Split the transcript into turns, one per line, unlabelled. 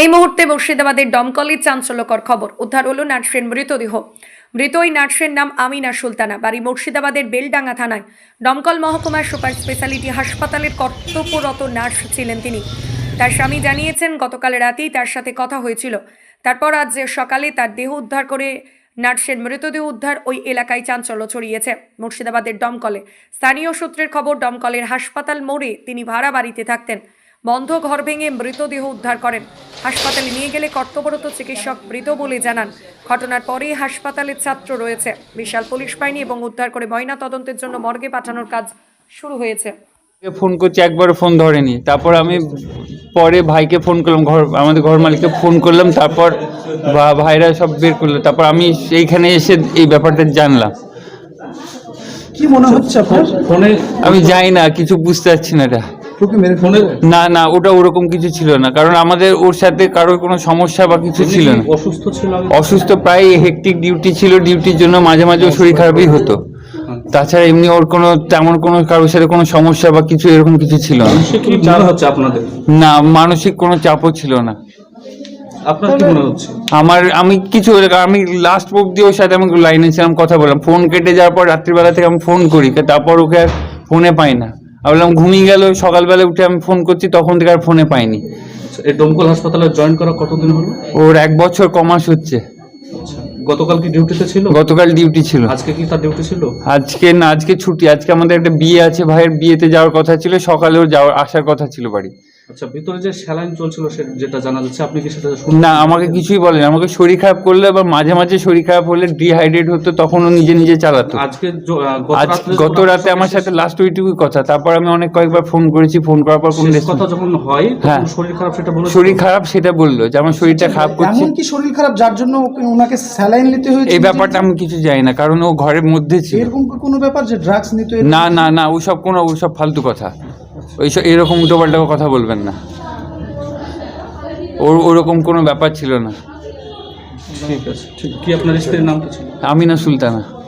এই মুহূর্তে মুর্শিদাবাদের দমকলের চাঞ্চল্যকর খবর। উদ্ধার হলো নার্সের মৃতদেহ। মৃত ওই নার্সের নাম আমিনা সুলতানা। বাড়ি মুর্শিদাবাদের বেলডাঙ্গা থানায়। দমকল মহকুমার সুপার স্পেশালিটি হাসপাতালের কর্তব্যরত নার্স ছিলেন তিনি। তার স্বামী জানিয়েছেন, গতকাল রাতেই তার সাথে কথা হয়েছিল। তারপর আজ সকালে তার দেহ উদ্ধার করে নার্সের মৃতদেহ উদ্ধার ওই এলাকায় চাঞ্চল্য ছড়িয়েছে। মুর্শিদাবাদের দমকলে। স্থানীয় সূত্রের খবর, দমকলের হাসপাতাল মোড়ে তিনি ভাড়া বাড়িতে থাকতেন। বন্ধ ঘর ভেঙে মৃতদেহ উদ্ধার করেন। হাসপাতালে নিয়ে গেলে কর্তব্যরত চিকিৎসক মৃত বলে জানান। ঘটনার পরেই হাসপাতালের ছাত্র রয়েছে। বিশাল পুলিশ বাহিনী এবং উদ্ধার করে ময়না তদন্তের জন্য মর্গে পাঠানোর কাজ শুরু হয়েছে।
ফোন করছি একবার ফোন ধরেনি। তারপর আমি পরে ভাইকে ফোন করলাম ঘর আমাদের ঘর মালিককে ফোন করলাম তারপর ভাইরা সব বের করল। তারপর আমি এইখানে এসে এই ব্যাপারটা জানলাম।
কি মনে হচ্ছে আপনার?
ফোনে
আমি যাই না কিছু বুঝতে পারছি না এটা। না না ওটা ওরকম কিছু ছিল না কারণ আমাদের ওর সাথে কারোর কোনো সমস্যা বা কিছু ছিল না।
অসুস্থ ছিল?
অসুস্থ প্রায় হেকটিক ডিউটি ছিল ডিউটির জন্য মাঝে মাঝে শরীর খারাপই হতো। তাছাড়া এমনি ওর কোনো তেমন কোনো কারোর সাথে কোনো সমস্যা বা কিছু এরকম কিছু ছিল না।
সে কি হচ্ছে আপনাদের?
না মানসিক কোনো চাপও ছিল না।
আপনার কি মনে হচ্ছে?
আমার আমি কিছু আমি লাস্ট অব্দি ওর সাথে আমি লাইনে ছিলাম কথা বললাম। ফোন কেটে যাওয়ার পর রাত্রিবেলা থেকে আমি ফোন করি তারপর ওকে আর ফোনে পাই না। আমি বললাম ঘুমিয়ে গেল সকালবেলা উঠে আমি ফোন করছি তখন থেকে আর ফোনে পাইনি।
আচ্ছা, এই ডোমকল হাসপাতালে জয়েন করা কতদিন হলো?
ওর এক বছর কমাস হচ্ছে।
গতকাল কি ডিউটিতে ছিল?
গতকাল ডিউটি ছিল।
আজকে কি তার ডিউটি ছিল?
আজকে না আজকে ছুটি আজকে আমাদের একটা বিয়ে আছে ভাইয়ের বিয়েতে যাওয়ার কথা ছিল সকালে ওর যাওয়ার আসার কথা ছিল বাড়ি।
আচ্ছা ভিতরে যে স্যালাইন চলছিল যেটা জানা যাচ্ছে আপনি কি সেটা
না আমাকে কিছুই বলেন। আমাকে শরীর খারাপ করলে বা মাঝে মাঝে শরীর খারাপ হলে ডিহাইড্রেট হতো তখন ও নিজে নিজে চালাতো।
আজকে গত
রাতে আমার সাথে লাস্ট ওইটুকুই কথা। তারপর আমি অনেক কয়েকবার ফোন করেছি ফোন করার পর কোনো
কথা যখন হয়
হ্যাঁ।
শরীর খারাপ সেটা বলে
শরীর খারাপ সেটা বলল যে আমার শরীরটা খারাপ করছে।
এমন কি শরীর খারাপ যার জন্য ওকে- ওনাকে স্যালাইন নিতে হয়েছে
এই ব্যাপারটা আমি কিছু জানি না কারণ ও ঘরের মধ্যে ছিল।
এরকম কোনো ব্যাপার যে ড্রাগস নিতে
না না না ওসব কোনো ওইসব ফালতু কথা। ওইসব এরকম উল্টোপাল্টা কথা বলবেন না। ওর ওরকম কোনো ব্যাপার ছিল না।
ঠিক আছে। ঠিক। কি আপনার স্ত্রীর নাম কি ছিল?
আমিনা সুলতানা।